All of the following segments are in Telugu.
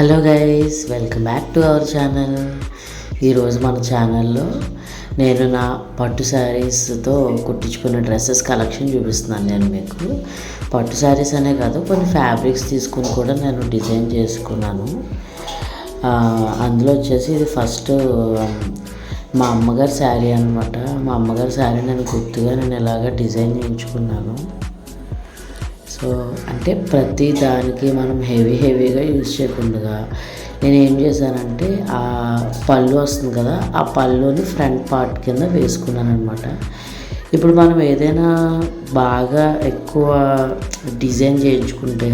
Hello guys welcome back to our channel ఈరోజు మన ఛానల్లో నేను నా పట్టు శారీస్తో కుట్టించుకున్న డ్రెస్సెస్ కలెక్షన్ చూపిస్తున్నాను నేను మీకు. పట్టు శారీస్ అనే కాదు కొన్ని ఫ్యాబ్రిక్స్ తీసుకుని కూడా నేను డిజైన్ చేసుకున్నాను. అందులో వచ్చేసి ఇది ఫస్ట్ um, మా అమ్మగారి శారీ అనమాట మా అమ్మగారి శారీ నేను గుర్తుగా నేను ఇలాగ డిజైన్ చేయించుకున్నాను. సో అంటే ప్రతి దానికి మనం హెవీ హెవీగా యూజ్ చేయకుండా నేను ఏం చేశానంటే ఆ పళ్ళు వస్తుంది కదా ఆ పళ్ళుని ఫ్రంట్ పార్ట్ కింద వేసుకున్నాను అనమాట ఇప్పుడు మనం ఏదైనా బాగా ఎక్కువ డిజైన్ చేయించుకుంటే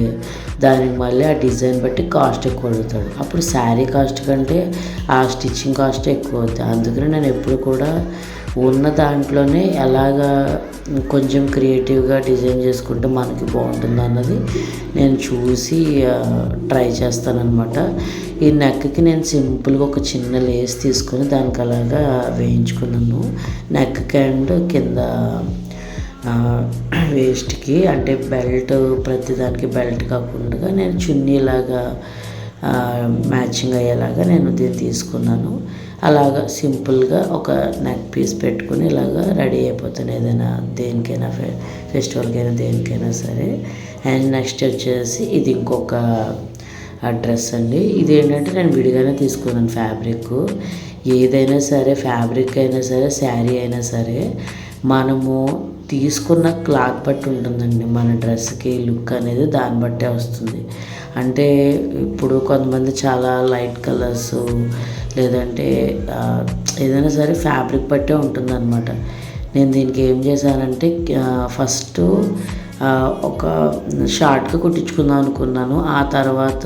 దానికి మళ్ళీ ఆ డిజైన్ బట్టి కాస్ట్ ఎక్కువ అడుగుతాడు. అప్పుడు శారీ కాస్ట్ కంటే ఆ స్టిచ్చింగ్ కాస్ట్ ఎక్కువ అవుతుంది అందుకని నేను ఎప్పుడు కూడా ఉన్న దాంట్లోనే ఎలాగా కొంచెం క్రియేటివ్గా డిజైన్ చేసుకుంటే మనకి బాగుంటుంది అన్నది నేను చూసి ట్రై చేస్తానన్నమాట. ఈ నెక్కి నేను సింపుల్గా ఒక చిన్న లేస్ తీసుకొని దానికి అలాగా వేయించుకున్నాను. నెక్కి అండ్ కింద వేస్ట్కి అంటే బెల్ట్ ప్రతిదానికి బెల్ట్ కాకుండా నేను చున్నీలాగా మ్యాచింగ్ అయ్యేలాగా నేను దీన్ని తీసుకున్నాను. అలాగా సింపుల్గా ఒక నెక్ పీస్ పెట్టుకుని ఇలాగా రెడీ అయిపోతుంది ఏదైనా దేనికైనా ఫె ఫెస్టివల్కైనా దేనికైనా సరే. అండ్ నెక్స్ట్ వచ్చేసి ఇది ఇంకొక డ్రెస్ అండి. ఇది ఏంటంటే నేను విడిగానే తీసుకున్నాను ఫ్యాబ్రిక్ ఏదైనా సరే ఫ్యాబ్రిక్ అయినా సరే శారీ అయినా సరే మనము తీసుకున్న క్లాత్ బట్టి ఉంటుందండి. మన డ్రెస్కి లుక్ అనేది దాన్ని బట్టే వస్తుంది. అంటే ఇప్పుడు కొంతమంది చాలా లైట్ కలర్స్ లేదంటే ఏదైనా సరే ఫ్యాబ్రిక్ బట్టే ఉంటుందన్నమాట. నేను దీనికి ఏం చేశానంటే ఫస్ట్ ఒక షార్ట్గా కుట్టించుకుందాం అనుకున్నాను. ఆ తర్వాత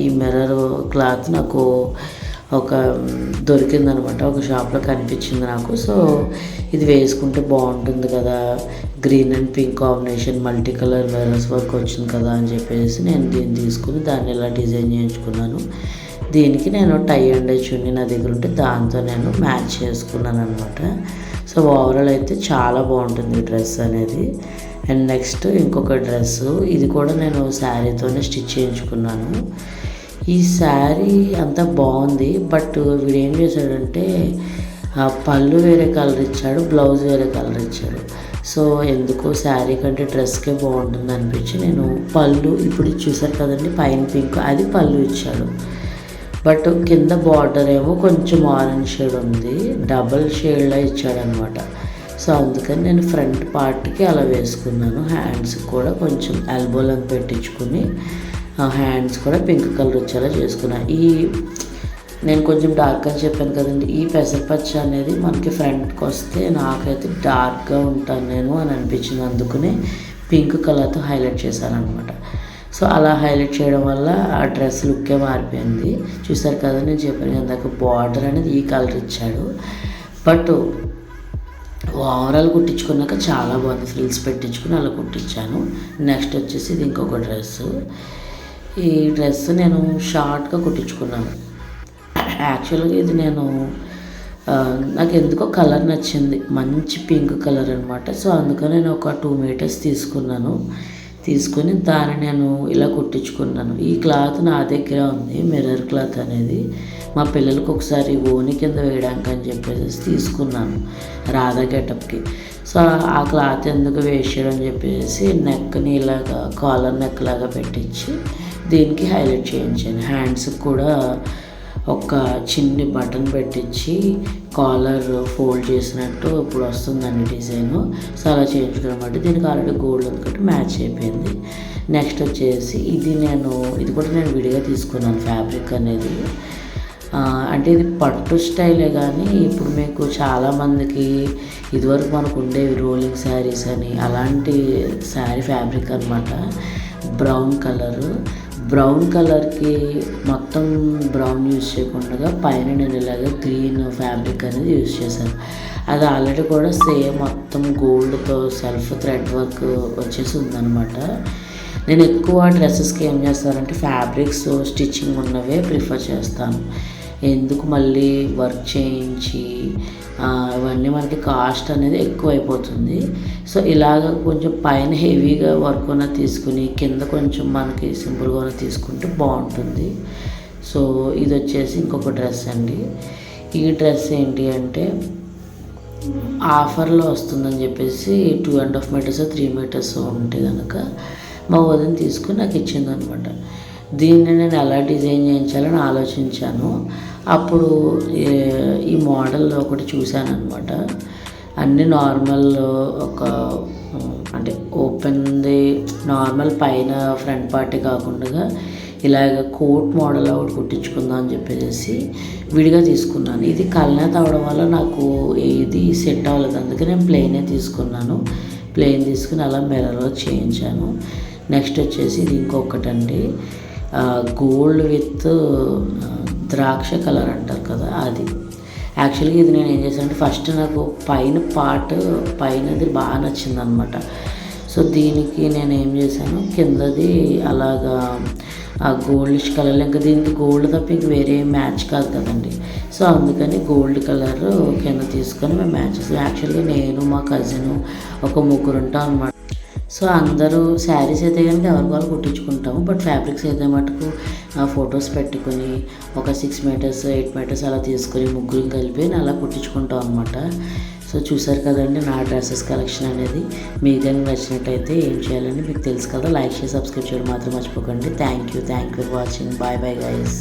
ఈ మిర్రర్ క్లాత్ నాకు ఒక దొరికిందనమాట. ఒక షాప్లో కనిపించింది నాకు. సో ఇది వేసుకుంటే బాగుంటుంది కదా. Green and pink combination multi colour virus work వచ్చింది కదా అని చెప్పేసి నేను దీన్ని తీసుకుని దాన్ని ఇలా డిజైన్ చేయించుకున్నాను. దీనికి నేను టై అండ్ చున్నీ నా దగ్గర ఉంటే దాంతో నేను మ్యాచ్ చేసుకున్నాను అనమాట సో ఓవరాల్ అయితే చాలా బాగుంటుంది ఈ డ్రెస్ అనేది. అండ్ నెక్స్ట్ ఇంకొక డ్రెస్ ఇది కూడా నేను శారీతోనే స్టిచ్ చేయించుకున్నాను. ఈ శారీ అంతా బాగుంది బట్ వీడు ఏం చేశాడంటే ఆ పళ్ళు వేరే కలర్ ఇచ్చాడు బ్లౌజ్ వేరే కలర్ ఇచ్చాడు. సో ఎందుకో శారీ కంటే డ్రెస్కే బాగుంటుంది అనిపించి నేను పళ్ళు ఇప్పుడు చూసారు కదండి పైన పింక్ అది పళ్ళు ఇచ్చాడు. బట్ కింద బార్డర్ ఏమో కొంచెం ఆరెంజ్ షేడ్ ఉంది డబల్ షేడ్లో ఇచ్చాడనమాట. సో అందుకని నేను ఫ్రంట్ పార్ట్కి అలా వేసుకున్నాను హ్యాండ్స్ కూడా కొంచెం ఎల్బోలకు పెట్టించుకుని. హ్యాండ్స్ కూడా పింక్ కలర్ వచ్చేలా చేసుకున్నాను ఈ నేను కొంచెం డార్క్ అని చెప్పాను కదండి ఈ పెసరపచ్చ అనేది మనకి ఫ్రంట్కి వస్తే నాకైతే డార్క్గా ఉంటాను నేను అని అనిపించింది. అందుకనే పింక్ కలర్తో హైలైట్ చేశాను అనమాట సో అలా హైలైట్ చేయడం వల్ల ఆ డ్రెస్ లుక్కే మారిపోయింది. చూసారు కదా నేను చెప్పాను ఇందాక బార్డర్ అనేది ఈ కలర్ ఇచ్చాడు. బట్ ఓవరాల్ కుట్టించుకున్నాక చాలా బాగుంది. ఫ్రిల్స్ పెట్టించుకుని అలా కుట్టించాను. నెక్స్ట్ వచ్చేసి ఇది ఇంకొక డ్రెస్సు ఈ డ్రెస్ నేను షార్ట్గా కుట్టించుకున్నాను. యాక్చువల్గా ఇది నేను నాకు ఎందుకో కలర్ నచ్చింది. మంచి పింక్ కలర్ అనమాట సో అందుకని నేను ఒక టూ మీటర్స్ తీసుకున్నాను. తీసుకొని దాన్ని నేను ఇలా కుట్టించుకున్నాను. ఈ క్లాత్ నా దగ్గర ఉంది మిర్రర్ క్లాత్ అనేది. మా పిల్లలకి ఒకసారి ఓని కింద వేయడానికి అని చెప్పేసి తీసుకున్నాను రాధా గెటప్కి. సో ఆ క్లాత్ ఎందుకు వేస్ట్ అని చెప్పేసి నెక్ని ఇలాగా కాలర్ నెక్ లాగా పెట్టించి దీనికి హైలైట్ చేయించాను? హ్యాండ్స్కి కూడా ఒక చిన్ని బటన్ పెట్టించి కాలర్ ఫోల్డ్ చేసినట్టు ఇప్పుడు వస్తుందండి డిజైన్. సో అలా చేయించుకున్నమాట దీనికి ఆల్రెడీ గోల్డ్ ఉంది మ్యాచ్ అయిపోయింది. నెక్స్ట్ వచ్చేసి ఇది నేను ఇది కూడా నేను విడిగా తీసుకున్నాను ఫ్యాబ్రిక్ అనేది. అంటే ఇది పట్టు స్టైలే కానీ ఇప్పుడు మీకు చాలామందికి ఇదివరకు మనకు ఉండేవి రోలింగ్ శారీస్ అని అలాంటి శారీ ఫ్యాబ్రిక్ అనమాట బ్రౌన్ కలరు. బ్రౌన్ కలర్కి మొత్తం బ్రౌన్ యూస్ చేయకుండా పైన నేను ఇలాగ గ్రీన్ ఫ్యాబ్రిక్ అనేది యూస్ చేశాను. అది ఆల్రెడీ కూడా సేమ్ మొత్తం గోల్డ్తో సెల్ఫ్ థ్రెడ్ వర్క్ వచ్చేసి ఉందన్నమాట. నేను ఎక్కువ డ్రెస్సెస్కి ఏం చేస్తానంటే ఫ్యాబ్రిక్స్ స్టిచ్చింగ్ ఉన్నవే ప్రిఫర్ చేస్తాను. ఎందుకు మళ్ళీ వర్క్ చేయించి ఇవన్నీ మనకి కాస్ట్ అనేది ఎక్కువైపోతుంది. సో ఇలాగ కొంచెం పైన హెవీగా వర్క్ ఉన్న తీసుకుని కింద కొంచెం మనకి సింపుల్గా ఉన్న తీసుకుంటే బాగుంటుంది. సో ఇది వచ్చేసి ఇంకొక డ్రెస్ అండి. ఈ డ్రెస్ ఏంటి అంటే ఆఫర్లో వస్తుందని చెప్పేసి two and half metres three metres ఉంటే కనుక మా వదిన తీసుకుని నాకు ఇచ్చిందనమాట. దీన్ని నేను ఎలా డిజైన్ చేయించాలని ఆలోచించాను. అప్పుడు ఈ మోడల్ ఒకటి చూశాను అనమాట అన్నీ నార్మల్ ఒక అంటే ఓపెన్ది నార్మల్ పైన ఫ్రంట్ పార్టీ కాకుండా ఇలాగ కోట్ మోడల్ ఒకటి కుట్టించుకుందాం అని చెప్పేసి విడిగా తీసుకున్నాను. ఇది కల్నేత అవడం వల్ల నాకు ఏది సెట్ అవ్వలేదు. అందుకే నేను ప్లెయినే తీసుకున్నాను. ప్లెయిన్ తీసుకుని అలా మిర్రర్లో చేయించాను. నెక్స్ట్ వచ్చేసి ఇది ఇంకొకటండి. గోల్డ్ విత్ ద్రాక్ష కలర్ అంటారు కదా అది. యాక్చువల్గా ఇది నేను ఏం చేశానంటే ఫస్ట్ నాకు పైన పార్ట్ పైనది బాగా నచ్చింది అనమాట సో దీనికి నేను ఏం చేశాను కిందది అలాగా ఆ గోల్డిష్ కలర్ ఇంకా దీనికి గోల్డ్ తప్ప ఇంక వేరే మ్యాచ్ కాదు కదండి. సో అందుకని గోల్డ్ కలర్ కింద తీసుకొని మేము మ్యాచ్ చేసాం యాక్చువల్గా నేను మా కజిన్ ఒక ముగ్గురు ఉంటాం అనమాట సో అందరూ శారీస్ అయితే కనుక ఎవరికి వాళ్ళు కుట్టించుకుంటాము బట్ ఫ్యాబ్రిక్స్ అయితే మటుకు ఫొటోస్ పెట్టుకొని ఒక సిక్స్ మీటర్స్ ఎయిట్ మీటర్స్ అలా తీసుకొని ముగ్గురు కలిపి అలా కుట్టించుకుంటాం అనమాట సో చూసారు కదండి నా డ్రెస్సెస్ కలెక్షన్ అనేది. మీకు కానీ నచ్చినట్టయితే ఏం చేయాలని మీకు తెలుసు కదా లైక్ చేసి సబ్స్క్రైబ్ చేయడం మాత్రం మర్చిపోకండి. Thank you thank you for watching bye bye guys